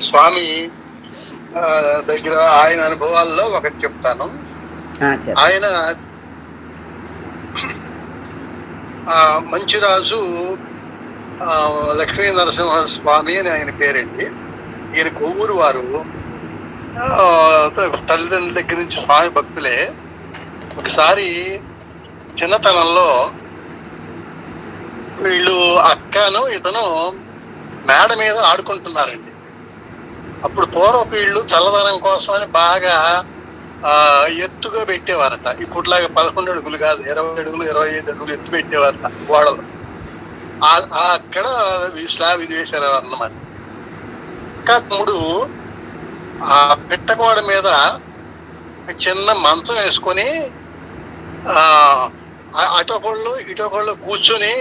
స్వామి దగ్గర ఆయన అనుభవాల్లో ఒకటి చెప్తాను. ఆయన ఆ, మంచిరాజు ఆ, లక్ష్మీ నరసింహ స్వామి అని ఆయన పేరండి. ఈయన కొవ్వూరు వారు తల్లిదండ్రుల దగ్గర నుంచి స్వామి భక్తులే. ఒకసారి చిన్నతనంలో వీళ్ళు అక్కను ఇతను మేడ మీద ఆడుకుంటున్నారండి. అప్పుడు పూర్వపు వీళ్ళు చల్లదనం కోసం అని బాగా ఎత్తుగా పెట్టేవారట. ఇప్పుడులాగా పదకొండు అడుగులు కాదు ఇరవై అడుగులు ఇరవై ఐదు అడుగులు ఎత్తు పెట్టేవారట గోడలు. అక్కడ స్లాబ్ ఇది వేసారు అన్నమాట ఇంకా తమ్ముడు ఆ పెట్టగోడ మీద చిన్న మంచం వేసుకొని ఆ ఆ- కూర్చొని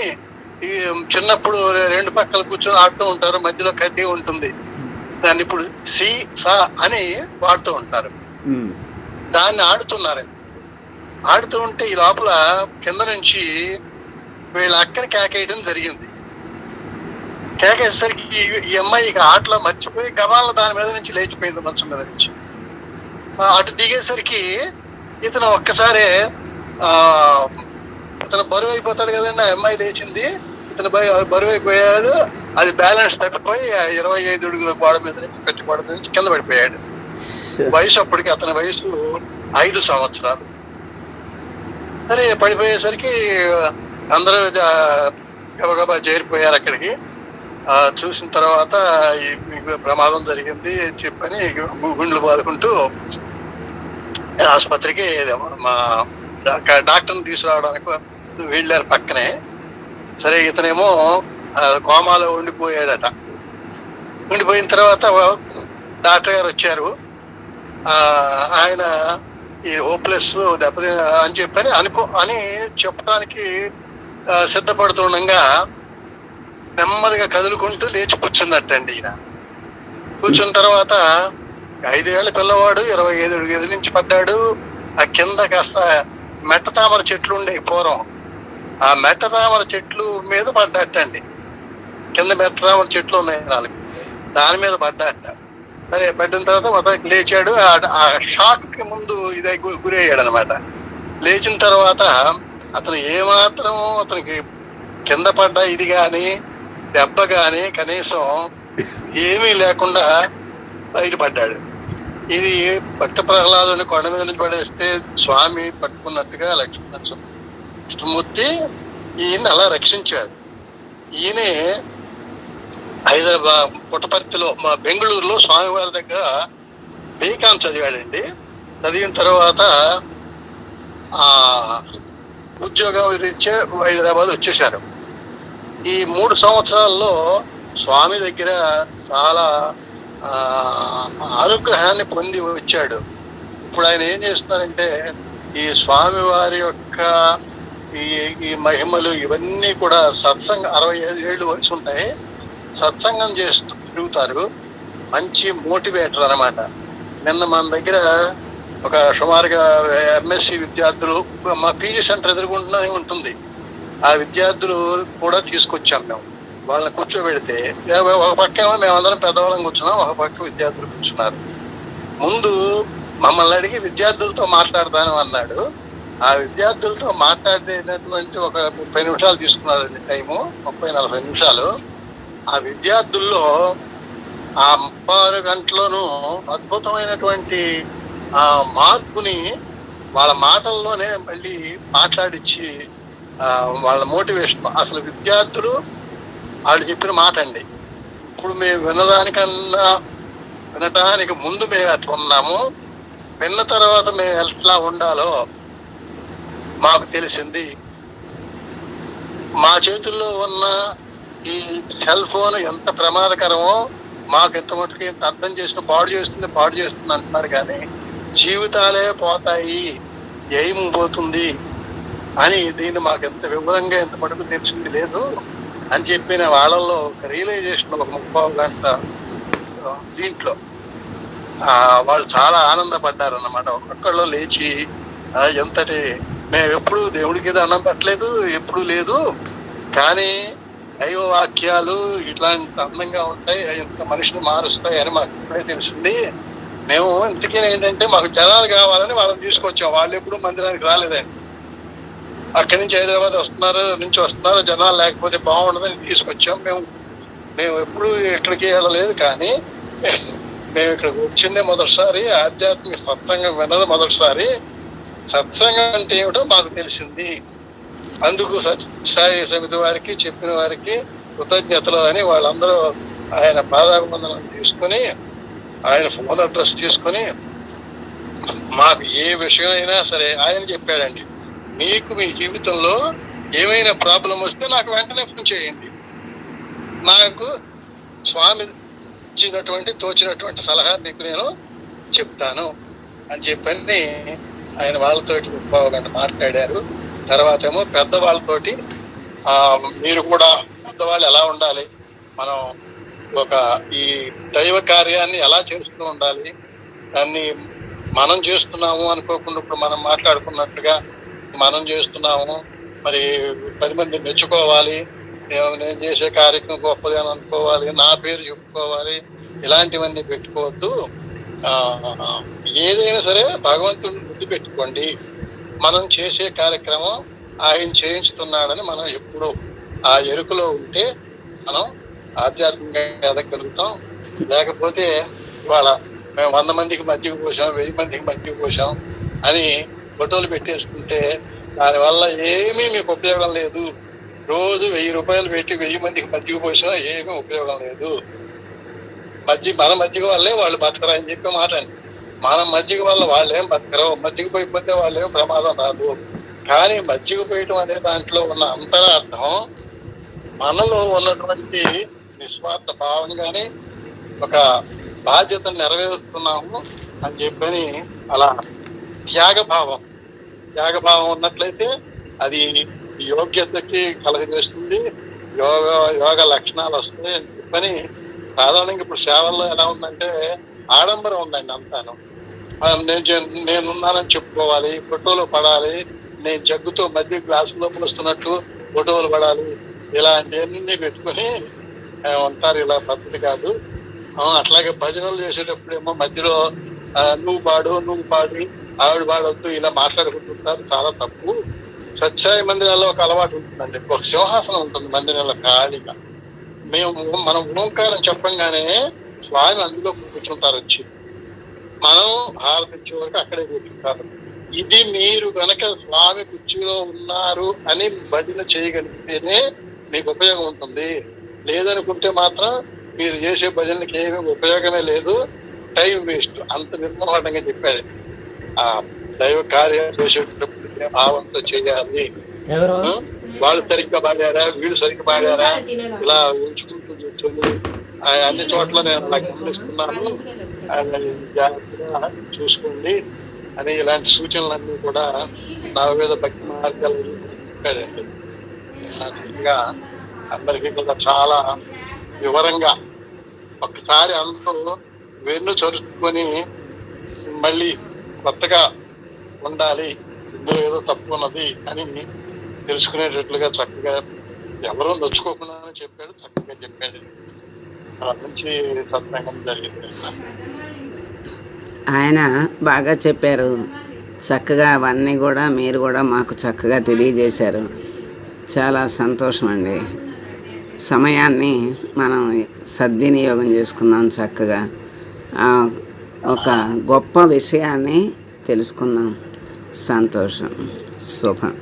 ఈ చిన్నప్పుడు రెండు పక్కల కూర్చొని ఆడుతూ ఉంటారు మధ్యలో కడ్డీ ఉంటుంది. దాన్ని ఇప్పుడు సి సా అని వాడుతూ ఉంటారు. దాన్ని ఆడుతున్నారు. ఆడుతూ ఉంటే ఈ లోపల కింద నుంచి వీళ్ళ అక్కని కేకేయడం జరిగింది. కేకేసరికి ఈ- అమ్మాయి ఇక ఆటలో మర్చిపోయి గబాల దాని మీద నుంచి లేచిపోయింది మంచం మీద నుంచి. అటు దిగేసరికి ఇతను ఒక్కసారి ఆ ఇతను బరువు అయిపోతాడు కదండి ఆ అమ్మాయి లేచింది. ఇతను బరువు అయిపోయాడు అది బ్యాలెన్స్ తప్పిపోయి ఇరవై ఐదు అడుగుల గోడ మీద నుంచి పెట్టి గోడ మీద నుంచి కింద పడిపోయాడు. వయసు అప్పటికి అతని వయసు ఐదు సంవత్సరాలు. సరే పడిపోయేసరికి అందరూ గబగబా చేరిపోయారు అక్కడికి. ఆ, చూసిన తర్వాత ఈ ప్రమాదం జరిగింది అని చెప్పని గుండ్లు బాదుకుంటూ ఆసుపత్రికి మా డాక్టర్ని తీసుకురావడానికి వెళ్ళారు పక్కనే. సరే ఇతనేమో కోమాలో ఉండిపోయాడట. ఉండిపోయిన తర్వాత డాక్టర్ గారు వచ్చారు. ఆయన ఈ హోప్లెస్ దెబ్బతి అని చెప్పని అనుకో అని చెప్పడానికి సిద్ధపడుతుండగా నెమ్మదిగా కదులుకుంటూ లేచి కూర్చున్నట్టండి ఈయన. కూర్చున్న తర్వాత ఐదేళ్ళ పిల్లవాడు ఇరవై ఐదు గదుల నుంచి పడ్డాడు. ఆ కింద కాస్త మెట్ట తామర చెట్లు ఉండే పూర్వం. ఆ మెట్ట తామర చెట్లు మీద పడ్డట్టండి. కింద మెట్ట చెట్లు ఉన్నాయి నాలుగు. దాని మీద పడ్డట్ట సరే పడ్డిన తర్వాత మొత్తానికి లేచాడు. ఆ- షాక్కి ముందు ఇదే గు- గురయ్యాడు అనమాట లేచిన తర్వాత అతను ఏమాత్రం అతనికి కింద పడ్డ ఇది కానీ దెబ్బ కానీ కనీసం ఏమీ లేకుండా బయటపడ్డాడు ఇది భక్త ప్రహ్లాదుని కొండ మీద నుంచి పడేస్తే స్వామి పట్టుకున్నట్టుగా లక్ష్మణ కృష్ణమూర్తి ఈయన అలా రక్షించాడు. ఈయనే హైదరాబాద్ పుట్టపర్తిలో మా బెంగళూరులో స్వామివారి దగ్గర బీకాం చదివాడండి. చదివిన తర్వాత ఆ ఉద్యోగం ఇచ్చే హైదరాబాద్ వచ్చేసారు ఈ మూడు సంవత్సరాల్లో స్వామి దగ్గర చాలా అనుగ్రహాన్ని పొంది వచ్చాడు. ఇప్పుడు ఆయన ఏం చేస్తున్నారంటే ఈ స్వామి వారి యొక్క ఈ ఈ మహిమలు ఇవన్నీ కూడా సత్సంగ అరవై ఐదు ఏళ్ళు వయసు ఉంటాయి సత్సంగం చేస్తూ తిరుగుతారు. మంచి మోటివేటర్ అన్నమాట. నిన్న మన దగ్గర ఒక సుమారుగా ఎంఎస్సి విద్యార్థులు మా పీజీ సెంటర్ ఎదుర్కొంటున్నది ఉంటుంది. ఆ విద్యార్థులు కూడా తీసుకొచ్చాం మేము. వాళ్ళని కూర్చోబెడితే ఒక పక్క ఏమో మేమందరం పెద్దవాళ్ళం కూర్చున్నాం ఒక పక్క విద్యార్థులు కూర్చున్నారు. ముందు మమ్మల్ని అడిగి విద్యార్థులతో మాట్లాడతాను అన్నాడు. ఆ విద్యార్థులతో మాట్లాడేటటువంటి ఒక ముప్పై నిమిషాలు తీసుకున్నారండి టైము. ముప్పై నలభై నిమిషాలు. ఆ విద్యార్థుల్లో ఆ ముప్పై ఆరు గంటలోనూ అద్భుతమైనటువంటి ఆ మార్పుని వాళ్ళ మాటల్లోనే మళ్ళీ మాట్లాడిచ్చి వాళ్ళ మోటివేషన్. అసలు విద్యార్థులు వాళ్ళు చెప్పిన మాట అండి ఇప్పుడు మేము వినదానికన్నా వినటానికి ముందు మేము ఎట్లా ఉన్నాము. విన్న తర్వాత మేము ఎట్లా ఉండాలో మాకు తెలిసింది. మా చేతుల్లో ఉన్న ఈ సెల్ ఫోన్ ఎంత ప్రమాదకరమో మాకు ఎంత మటుకు ఎంత అర్థం చేసిన పాడు చేస్తుంది పాడు చేస్తుంది అంటున్నారు కానీ జీవితాలే పోతాయి ఏం పోతుంది అని దీన్ని మాకు ఎంత వివరంగా ఎంత మటుకు తెలిసింది లేదు అని చెప్పిన వాళ్ళల్లో ఒక రియలైజేషన్ ఒక ముప్పై గంట దీంట్లో. వాళ్ళు చాలా ఆనందపడ్డారు అన్నమాట ఒక్కొక్కళ్ళు లేచి ఎంతటి మేము ఎప్పుడు దేవుడికి దండం పెట్టలేదు ఎప్పుడు లేదు కానీ దైవ వాక్యాలు ఇట్లాంటి అందంగా ఉంటాయి ఇంత మనిషిని మారుస్తాయి అని మాకు ఇప్పుడే తెలిసింది. మేము ఇంతకీ ఏంటంటే మాకు జనాలు కావాలని వాళ్ళని తీసుకొచ్చాం. వాళ్ళు ఎప్పుడు మందిరానికి రాలేదండి. అక్కడి నుంచి హైదరాబాద్ వస్తున్నారు నుంచి వస్తున్నారు. జనాలు లేకపోతే బాగుండదని తీసుకొచ్చాం. మేము మేము ఎప్పుడు ఎక్కడికి వెళ్ళలేదు కానీ మేము ఇక్కడికి వచ్చిందే మొదటిసారి. ఆధ్యాత్మిక సత్సంగం విన్నది మొదటిసారి. సత్సంగం అంటే ఏమిటో మాకు తెలిసింది. అందుకు సాయి సమితి వారికి చెప్పిన వారికి కృతజ్ఞతలు అని వాళ్ళందరూ ఆయన పాదాభివందనం తీసుకుని ఆయన ఫోన్ అడ్రస్ తీసుకుని మాకు ఏ విషయం అయినా సరే ఆయన చెప్పాడండి. మీకు మీ జీవితంలో ఏమైనా ప్రాబ్లం వస్తే నాకు వెంటనే ఫోన్ చేయండి. నాకు స్వామి ఇచ్చినటువంటి తోచినటువంటి సలహా మీకు నేను చెప్తాను అని చెప్పని ఆయన వాళ్ళతోటి ముప్పావు గంట మాట్లాడారు. తర్వాత ఏమో పెద్దవాళ్ళతోటి మీరు కూడా పెద్దవాళ్ళు ఎలా ఉండాలి? మనం ఒక ఈ దైవ కార్యాన్ని ఎలా చేస్తూ ఉండాలి? దాన్ని మనం చేస్తున్నాము అనుకోకుండా ఇప్పుడు మనం మాట్లాడుకున్నట్టుగా మనం చేస్తున్నాము. మరి పది మంది మెచ్చుకోవాలి. నేను చేసే కార్యక్రమం గొప్పది అని అనుకోవాలి. నా పేరు చెప్పుకోవాలి. ఇలాంటివన్నీ పెట్టుకోవద్దు. ఏదైనా సరే భగవంతుడిని ముందు పెట్టుకోండి. మనం చేసే కార్యక్రమం ఆయన చేయించుతున్నాడని మనం ఎప్పుడు ఆ ఎరుకలో ఉంటే మనం ఆధ్యాత్మికంగా ఎదగలుగుతాం. లేకపోతే ఇవాళ మేము వంద మందికి మధ్యకు పోసాం వెయ్యి మందికి మధ్యకు పోసాం అని ఫోటోలు పెట్టేసుకుంటే దానివల్ల ఏమీ మీకు ఉపయోగం లేదు. రోజు వెయ్యి రూపాయలు పెట్టి వెయ్యి మందికి మధ్యకు పోసినా ఏమీ ఉపయోగం లేదు. మధ్య మన మధ్య వాళ్ళే వాళ్ళు బతకరా అని చెప్పి మాట అండి. మనం మజ్జిగ వల్ల వాళ్ళేం బతకరు. మజ్జిగ పోయిపోతే వాళ్ళు ఏం ప్రమాదం రాదు. కానీ మజ్జిగ పోయటం అనే దాంట్లో ఉన్న అంతరార్థం మనలో ఉన్నటువంటి నిస్వార్థ భావం కానీ ఒక బాధ్యతను నెరవేరుస్తున్నాము అని చెప్పని అలా త్యాగభావం. త్యాగభావం ఉన్నట్లయితే అది యోగ్యతకి కలగజేస్తుంది. యోగ యోగ లక్షణాలు వస్తాయి అని చెప్పని సాధారణంగా ఇప్పుడు సేవల్లో ఎలా ఉందంటే ఆడంబరం ఉందండి అంతాను. నేను జ- నేనున్నానని చెప్పుకోవాలి ఫోటోలు పడాలి నేను జగ్గుతో మధ్య గ్లాసులో పోస్తున్నట్టు ఫోటోలు పడాలి. ఇలాంటివన్నీ పెట్టుకొని ఉంటారు ఇలా పద్ధతి కాదు. అట్లాగే భజనలు చేసేటప్పుడేమో మధ్యలో నువ్వు పాడు నువ్వు పాడి ఆవిడ పాడొద్దు ఇలా మాట్లాడుకుంటుంటారు. చాలా తప్పు. సత్యాయి మందిరాల్లో ఒక అలవాటు ఉంటుందండి. ఒక సింహాసనం ఉంటుంది మందిరంలో ఖాళీగా. మేము మనం ఓంకారం చెప్పంగానే స్వామి అందులో కూర్చుంటారు వచ్చి. మనం హారతి ఇచ్చే వరకు అక్కడే కూర్చుంటారు ఇది మీరు గనక స్వామి కుర్చీలో ఉన్నారు అని భజన చేయగలిగితేనే మీకు ఉపయోగం ఉంటుంది. లేదనుకుంటే మాత్రం మీరు చేసే భజనకి ఏమీ ఉపయోగమే లేదు. టైం వేస్ట్ అంత నిర్మోహంగా చెప్పాడు. ఆ దైవ కార్యం చేసేటప్పుడు భావంతో చేయాలి? వాళ్ళు సరిగ్గా పాడారా? వీళ్ళు సరిగ్గా పాడారా? ఇలా ఉంచుకుంటూ కూర్చొని ఆ అన్ని చోట్ల నేను అలా గమనిస్తున్నాను. జాగ్రత్తగా చూసుకోండి అని ఇలాంటి సూచనలన్నీ కూడా నా మీద భక్తి మార్గాలు చెప్పాడండి. అందరికీ కూడా చాలా వివరంగా ఒక్కసారి అందరూ వెన్ను చరుచుకొని మళ్ళీ కొత్తగా ఉండాలి ఇందులో ఏదో తప్పు ఉన్నది అని తెలుసుకునేటట్లుగా చక్కగా ఎవరో నొచ్చుకోకుండా చెప్పాడు చక్కగా చెప్పాడు మంచి సత్సంగం జరిగింది. ఆయన బాగా చెప్పారు. చక్కగా అవన్నీ కూడా మీరు కూడా మాకు చక్కగా తెలియజేశారు. చాలా సంతోషం అండి. సమయాన్ని మనం సద్వినియోగం చేసుకున్నాం చక్కగా. ఒక గొప్ప విషయాన్ని తెలుసుకున్నాం. సంతోషం. శుభం.